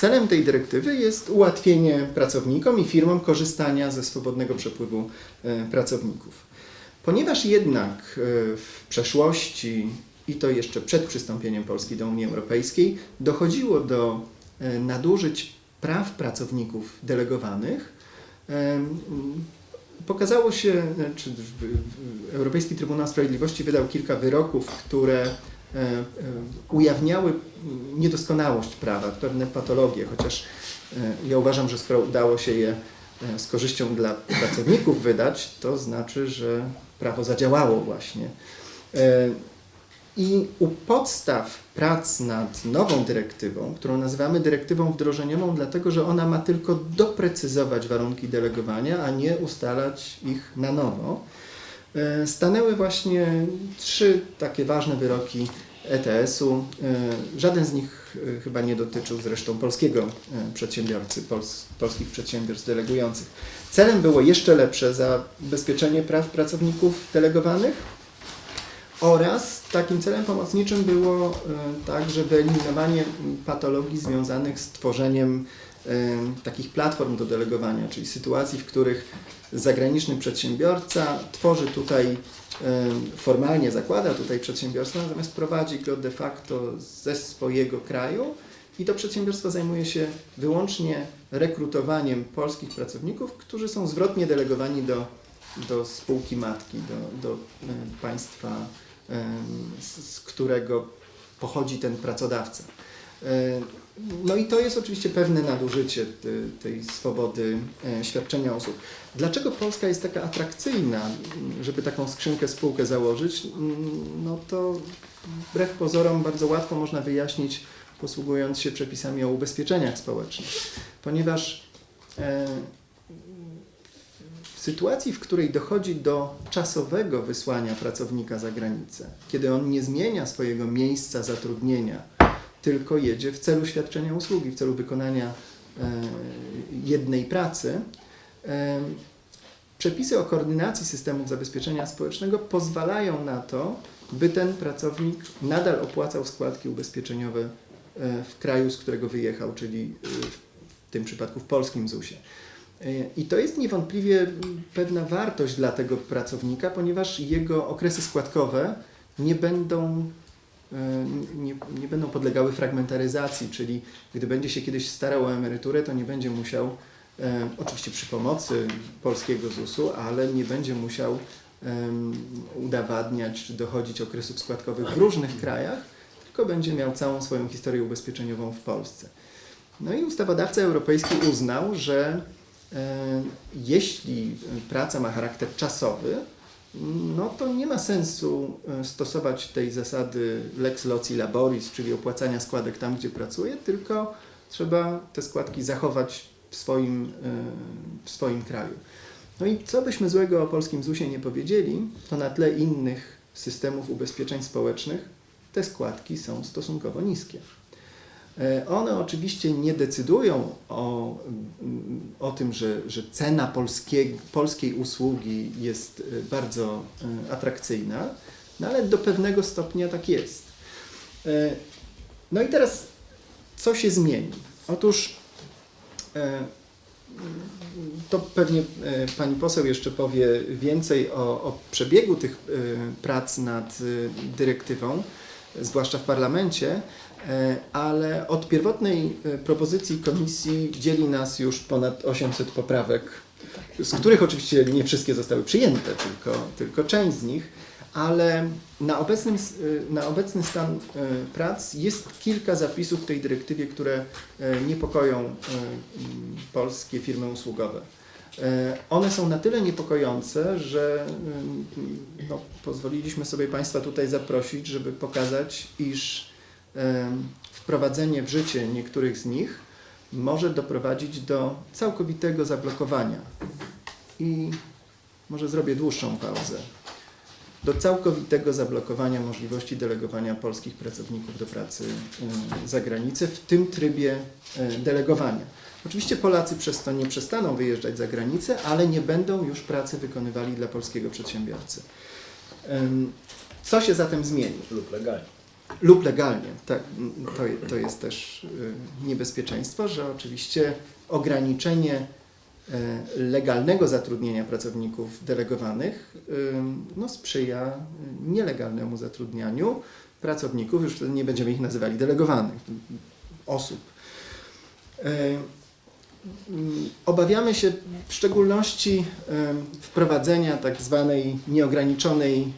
celem tej dyrektywy jest ułatwienie pracownikom i firmom korzystania ze swobodnego przepływu e, pracowników. Ponieważ jednak e, w przeszłości i to jeszcze przed przystąpieniem Polski do Unii Europejskiej dochodziło do e, nadużyć praw pracowników delegowanych, pokazało się, czy Europejski Trybunał Sprawiedliwości wydał kilka wyroków, które ujawniały niedoskonałość prawa, pewne patologie, chociaż e, ja uważam, że skoro udało się je e, z korzyścią dla pracowników wydać, to znaczy, że prawo zadziałało właśnie. E, I u podstaw prac nad nową dyrektywą, którą nazywamy dyrektywą wdrożeniową, dlatego że ona ma tylko doprecyzować warunki delegowania, a nie ustalać ich na nowo, stanęły właśnie trzy takie ważne wyroki ETS-u. E, Żaden z nich e, chyba nie dotyczył zresztą polskiego e, przedsiębiorcy, pols polskich przedsiębiorstw delegujących. Celem było jeszcze lepsze zabezpieczenie praw pracowników delegowanych oraz takim celem pomocniczym było e, także wyeliminowanie patologii związanych z tworzeniem e, takich platform do delegowania, czyli sytuacji, w których zagraniczny przedsiębiorca tworzy tutaj e, formalnie zakłada tutaj przedsiębiorstwo, natomiast prowadzi go de facto ze swojego kraju i to przedsiębiorstwo zajmuje się wyłącznie rekrutowaniem polskich pracowników, którzy są zwrotnie delegowani do, do spółki matki, do, do e, państwa, e, z, z którego pochodzi ten pracodawca. No i to jest oczywiście pewne nadużycie ty- tej swobody e, świadczenia usług. Dlaczego Polska jest taka atrakcyjna, żeby taką skrzynkę spółkę założyć? Mm, No to wbrew pozorom bardzo łatwo można wyjaśnić, posługując się przepisami o ubezpieczeniach społecznych. Ponieważ e, w sytuacji, w której dochodzi do czasowego wysłania pracownika za granicę, kiedy on nie zmienia swojego miejsca zatrudnienia, tylko jedzie w celu świadczenia usługi, w celu wykonania e, jednej pracy, e, przepisy o koordynacji systemów zabezpieczenia społecznego pozwalają na to, by ten pracownik nadal opłacał składki ubezpieczeniowe e, w kraju, z którego wyjechał, czyli w tym przypadku w polskim ZUS-ie. I to jest niewątpliwie pewna wartość dla tego pracownika, ponieważ jego okresy składkowe nie będą, nie, nie będą podlegały fragmentaryzacji, czyli gdy będzie się kiedyś starał o emeryturę, to nie będzie musiał, e, oczywiście przy pomocy polskiego ZUS-u, ale nie będzie musiał udowadniać czy dochodzić okresów składkowych w różnych krajach, tylko będzie miał całą swoją historię ubezpieczeniową w Polsce. No i ustawodawca europejski uznał, że e, jeśli praca ma charakter czasowy, no to nie ma sensu e, stosować tej zasady lex loci laboris, czyli opłacania składek tam, gdzie pracuje, tylko trzeba te składki zachować w swoim, e, w swoim kraju. No i co byśmy złego o polskim ZUS-ie nie powiedzieli, to na tle innych systemów ubezpieczeń społecznych te składki są stosunkowo niskie. E, One oczywiście nie decydują o, mm, o tym, że, że cena polskiej, polskiej usługi jest e, bardzo e, atrakcyjna, no ale do pewnego stopnia tak jest. No i teraz co się zmieni? Otóż to pewnie pani poseł jeszcze powie więcej o, o przebiegu tych prac nad dyrektywą, zwłaszcza w parlamencie, ale od pierwotnej e, propozycji komisji dzieli nas już ponad 800 poprawek, z których oczywiście nie wszystkie zostały przyjęte, tylko, tylko część z nich, ale na, obecnym, e, na obecny stan e, prac jest kilka zapisów w tej dyrektywie, które e, niepokoją e, polskie firmy usługowe. E, One są na tyle niepokojące, że no, pozwoliliśmy sobie Państwa tutaj zaprosić, żeby pokazać, iż wprowadzenie w życie niektórych z nich może doprowadzić do całkowitego zablokowania. I może zrobię dłuższą pauzę. Do całkowitego zablokowania możliwości delegowania polskich pracowników do pracy za granicę w tym trybie delegowania. Oczywiście Polacy przez to nie przestaną wyjeżdżać za granicę, ale nie będą już pracy wykonywali dla polskiego przedsiębiorcy. Co się zatem zmieni? lub legalnie. Lub legalnie. Tak, to, to jest też y, niebezpieczeństwo, że oczywiście ograniczenie e, legalnego zatrudnienia pracowników delegowanych y, no, sprzyja nielegalnemu zatrudnianiu pracowników, już wtedy nie będziemy ich nazywali delegowanych, osób. Obawiamy się w szczególności wprowadzenia tak zwanej nieograniczonej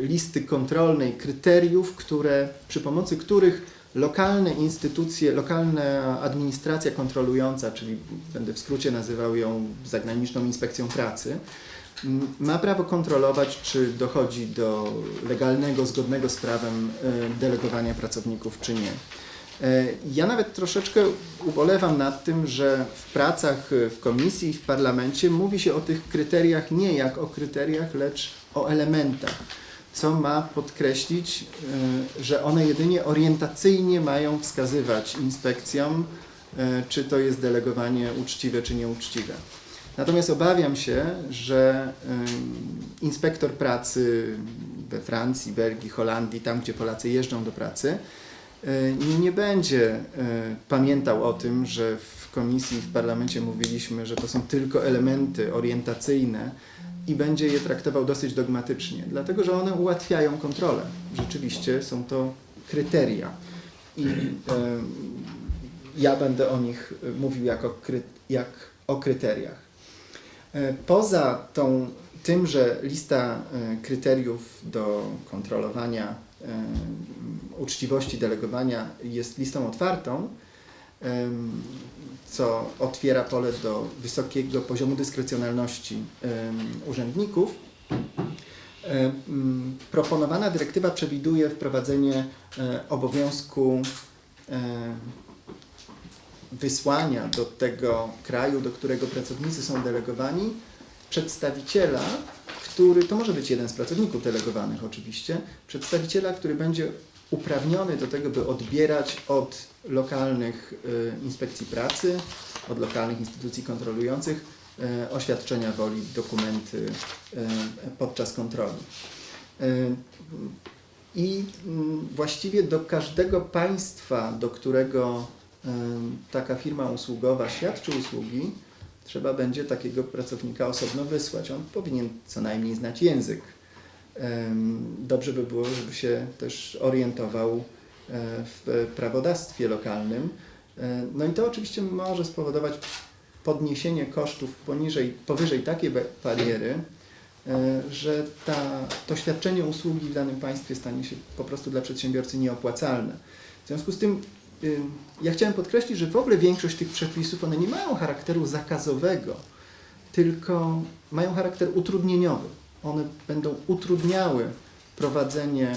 listy kontrolnej kryteriów, które, przy pomocy których lokalne instytucje, lokalna administracja kontrolująca, czyli będę w skrócie nazywał ją zagraniczną inspekcją pracy, ma prawo kontrolować, czy dochodzi do legalnego, zgodnego z prawem delegowania pracowników, czy nie. E, Ja nawet troszeczkę ubolewam nad tym, że w pracach e, w komisji, w parlamencie mówi się o tych kryteriach nie jak o kryteriach, lecz o elementach, co ma podkreślić, e, że one jedynie orientacyjnie mają wskazywać inspekcjom, czy to jest delegowanie uczciwe, czy nieuczciwe. Natomiast obawiam się, że inspektor pracy we Francji, Belgii, Holandii, tam gdzie Polacy jeżdżą do pracy, nie będzie e, pamiętał o tym, że w komisji, w parlamencie mówiliśmy, że to są tylko elementy orientacyjne i będzie je traktował dosyć dogmatycznie, dlatego że one ułatwiają kontrolę. Rzeczywiście są to kryteria i e, ja będę o nich mówił jako jak o kryteriach. E, Poza tą, tym, że lista e, kryteriów do kontrolowania e, uczciwości delegowania jest listą otwartą, co otwiera pole do wysokiego poziomu dyskrecjonalności urzędników, proponowana dyrektywa przewiduje wprowadzenie e, obowiązku wysłania do tego kraju, do którego pracownicy są delegowani, przedstawiciela, który, to może być jeden z pracowników delegowanych oczywiście, przedstawiciela, który będzie uprawniony do tego, by odbierać od lokalnych y, inspekcji pracy, od lokalnych instytucji kontrolujących y, oświadczenia woli, dokumenty y, podczas kontroli. I mm, właściwie do każdego państwa, do którego taka firma usługowa świadczy usługi, trzeba będzie takiego pracownika osobno wysłać. On powinien co najmniej znać język. Dobrze by było, żeby się też orientował e, w prawodawstwie lokalnym. E, No i to oczywiście może spowodować podniesienie kosztów poniżej, powyżej takiej ba- bariery, e, że ta, to świadczenie usługi w danym państwie stanie się po prostu dla przedsiębiorcy nieopłacalne. W związku z tym ja chciałem podkreślić, że w ogóle większość tych przepisów one nie mają charakteru zakazowego, tylko mają charakter utrudnieniowy. One będą utrudniały prowadzenie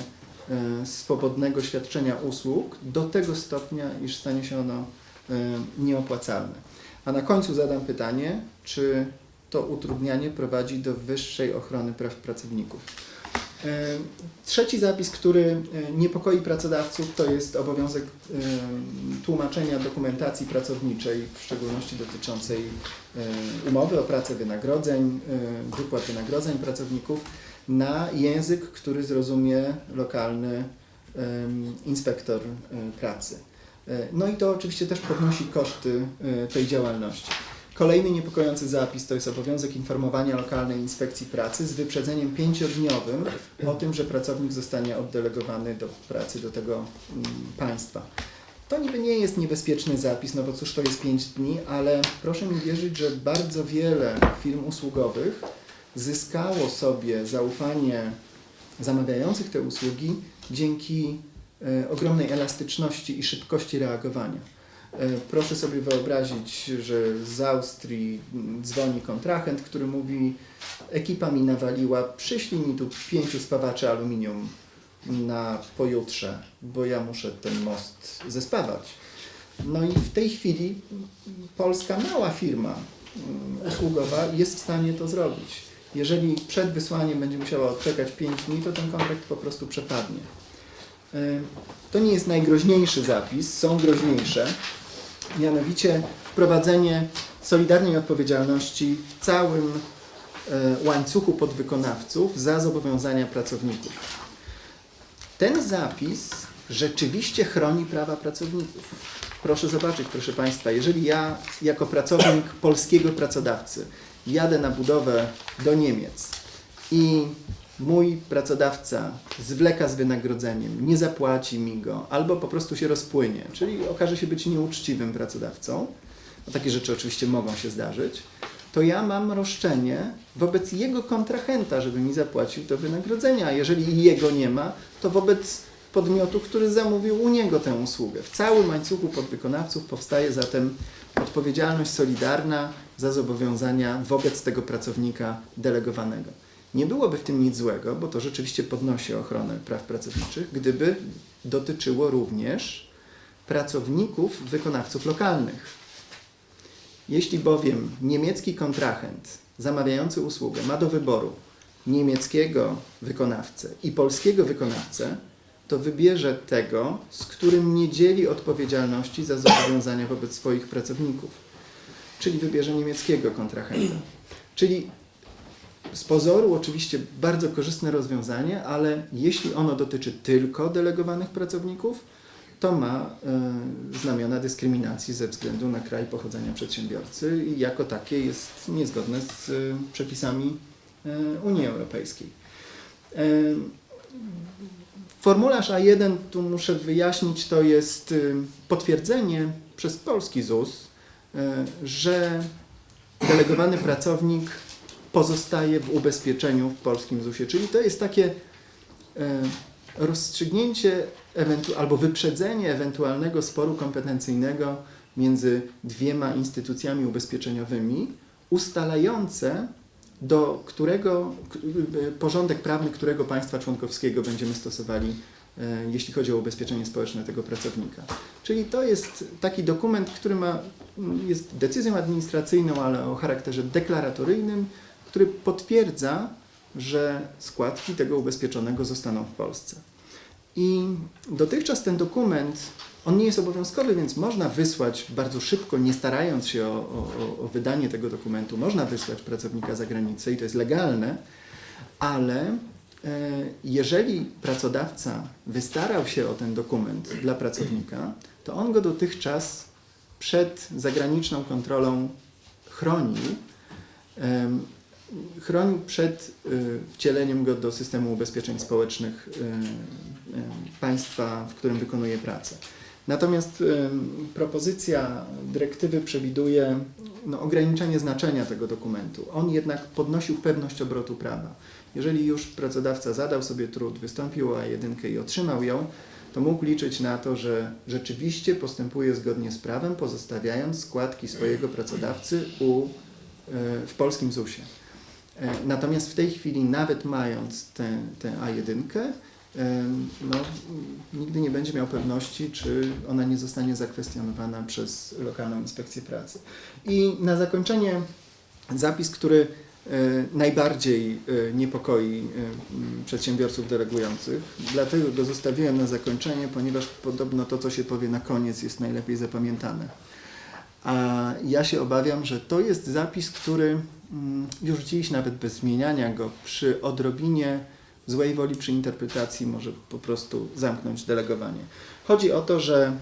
e, swobodnego świadczenia usług do tego stopnia, iż stanie się ono e, nieopłacalne. A na końcu zadam pytanie, czy to utrudnianie prowadzi do wyższej ochrony praw pracowników. E, Trzeci zapis, który e, niepokoi pracodawców, to jest obowiązek e, tłumaczenia dokumentacji pracowniczej, w szczególności dotyczącej umowy o pracę, wynagrodzeń, wypłat wynagrodzeń pracowników na język, który zrozumie lokalny inspektor pracy. No i to oczywiście też podnosi koszty tej działalności. Kolejny niepokojący zapis to jest obowiązek informowania lokalnej inspekcji pracy z wyprzedzeniem pięciodniowym o tym, że pracownik zostanie oddelegowany do pracy do tego mm, państwa. To niby nie jest niebezpieczny zapis, no bo cóż to jest 5 dni, ale proszę mi wierzyć, że bardzo wiele firm usługowych zyskało sobie zaufanie zamawiających te usługi dzięki e, ogromnej elastyczności i szybkości reagowania. E, Proszę sobie wyobrazić, że z Austrii mm, dzwoni kontrahent, który mówi ekipa mi nawaliła, przyślij mi tu pięciu spawaczy aluminium na pojutrze, bo ja muszę ten most zespawać. No i w tej chwili mm, polska mała firma mm, usługowa jest w stanie to zrobić. Jeżeli przed wysłaniem będzie musiała odczekać 5 dni, to ten kontrakt po prostu przepadnie. E, To nie jest najgroźniejszy zapis, są groźniejsze. Mianowicie wprowadzenie solidarnej odpowiedzialności w całym e, łańcuchu podwykonawców za zobowiązania pracowników. ten zapis rzeczywiście chroni prawa pracowników. Proszę zobaczyć, proszę Państwa, jeżeli ja jako pracownik polskiego pracodawcy jadę na budowę do Niemiec i mój pracodawca zwleka z wynagrodzeniem, nie zapłaci mi go, albo po prostu się rozpłynie, czyli okaże się być nieuczciwym pracodawcą, a takie rzeczy oczywiście mogą się zdarzyć, to ja mam roszczenie wobec jego kontrahenta, żeby mi zapłacił to wynagrodzenie, a jeżeli jego nie ma, to wobec podmiotu, który zamówił u niego tę usługę. W całym łańcuchu podwykonawców powstaje zatem odpowiedzialność solidarna za zobowiązania wobec tego pracownika delegowanego. Nie byłoby w tym nic złego, bo to rzeczywiście podnosi ochronę praw pracowniczych, gdyby dotyczyło również pracowników wykonawców lokalnych. Jeśli bowiem niemiecki kontrahent zamawiający usługę ma do wyboru niemieckiego wykonawcę i polskiego wykonawcę, to wybierze tego, z którym nie dzieli odpowiedzialności za zobowiązania wobec swoich pracowników. Czyli wybierze niemieckiego kontrahenta. Czyli z pozoru oczywiście bardzo korzystne rozwiązanie, ale jeśli ono dotyczy tylko delegowanych pracowników, to ma e, znamiona dyskryminacji ze względu na kraj pochodzenia przedsiębiorcy i jako takie jest niezgodne z e, przepisami e, Unii Europejskiej. Formularz A1, tu muszę wyjaśnić, to jest y, potwierdzenie przez polski ZUS, y, że delegowany pracownik pozostaje w ubezpieczeniu w polskim ZUS-ie. Czyli to jest takie y, rozstrzygnięcie albo wyprzedzenie ewentualnego sporu kompetencyjnego między dwiema instytucjami ubezpieczeniowymi, ustalające do którego y, porządek prawny którego państwa członkowskiego będziemy stosowali, e, jeśli chodzi o ubezpieczenie społeczne tego pracownika. Czyli to jest taki dokument, który ma, jest decyzją administracyjną, ale o charakterze deklaratoryjnym, który potwierdza, że składki tego ubezpieczonego zostaną w Polsce. I dotychczas ten dokument, on nie jest obowiązkowy, więc można wysłać bardzo szybko, nie starając się o, o, o wydanie tego dokumentu, można wysłać pracownika za granicę i to jest legalne, ale e, jeżeli pracodawca wystarał się o ten dokument dla pracownika, to on go dotychczas przed zagraniczną kontrolą chronił, chronił przed y, wcieleniem go do systemu ubezpieczeń społecznych y, y, państwa, w którym wykonuje pracę. Natomiast propozycja dyrektywy przewiduje no, ograniczenie znaczenia tego dokumentu. On jednak podnosił pewność obrotu prawa. Jeżeli już pracodawca zadał sobie trud, wystąpił o A1 i otrzymał ją, to mógł liczyć na to, że rzeczywiście postępuje zgodnie z prawem, pozostawiając składki swojego pracodawcy u, w polskim ZUS-ie. E, Natomiast w tej chwili, nawet mając tę, tę A1, em, no, nigdy nie będzie miał pewności, czy ona nie zostanie zakwestionowana przez lokalną inspekcję pracy. I na zakończenie zapis, który e, najbardziej e, niepokoi e, przedsiębiorców delegujących. Dlatego go zostawiłem na zakończenie, ponieważ podobno to, co się powie na koniec, jest najlepiej zapamiętane. A ja się obawiam, że to jest zapis, który mm, już dziś, nawet bez zmieniania go, przy odrobinie złej woli przy interpretacji może po prostu zamknąć delegowanie. Chodzi o to, że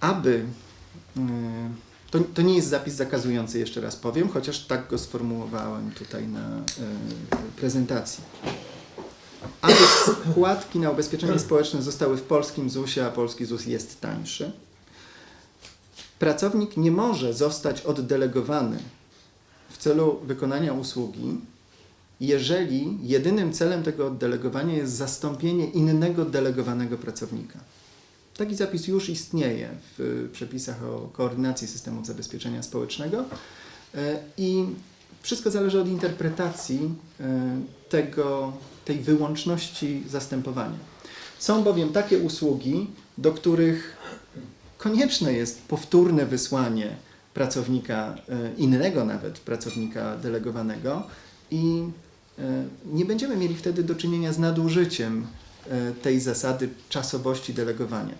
aby. yy, To, to nie jest zapis zakazujący, jeszcze raz powiem, chociaż tak go sformułowałem tutaj na yy, prezentacji. Aby składki na ubezpieczenie społeczne zostały w polskim ZUS-ie, a polski ZUS jest tańszy, pracownik nie może zostać oddelegowany w celu wykonania usługi, jeżeli jedynym celem tego oddelegowania jest zastąpienie innego delegowanego pracownika. Taki zapis już istnieje w przepisach o koordynacji systemów zabezpieczenia społecznego e, i wszystko zależy od interpretacji e, tego, tej wyłączności zastępowania. Są bowiem takie usługi, do których konieczne jest powtórne wysłanie pracownika, e, innego nawet pracownika delegowanego i e, nie będziemy mieli wtedy do czynienia z nadużyciem e, tej zasady czasowości delegowania.